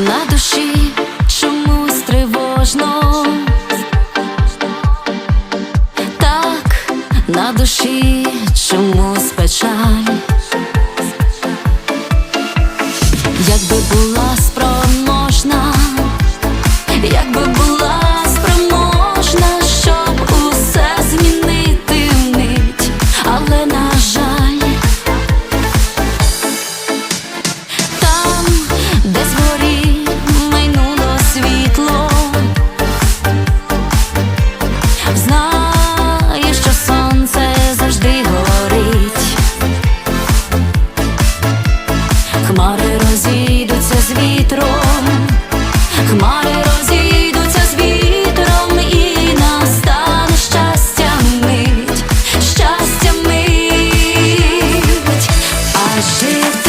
на душі чомусь тривожно, так на душі чомусь печаль, якби була. você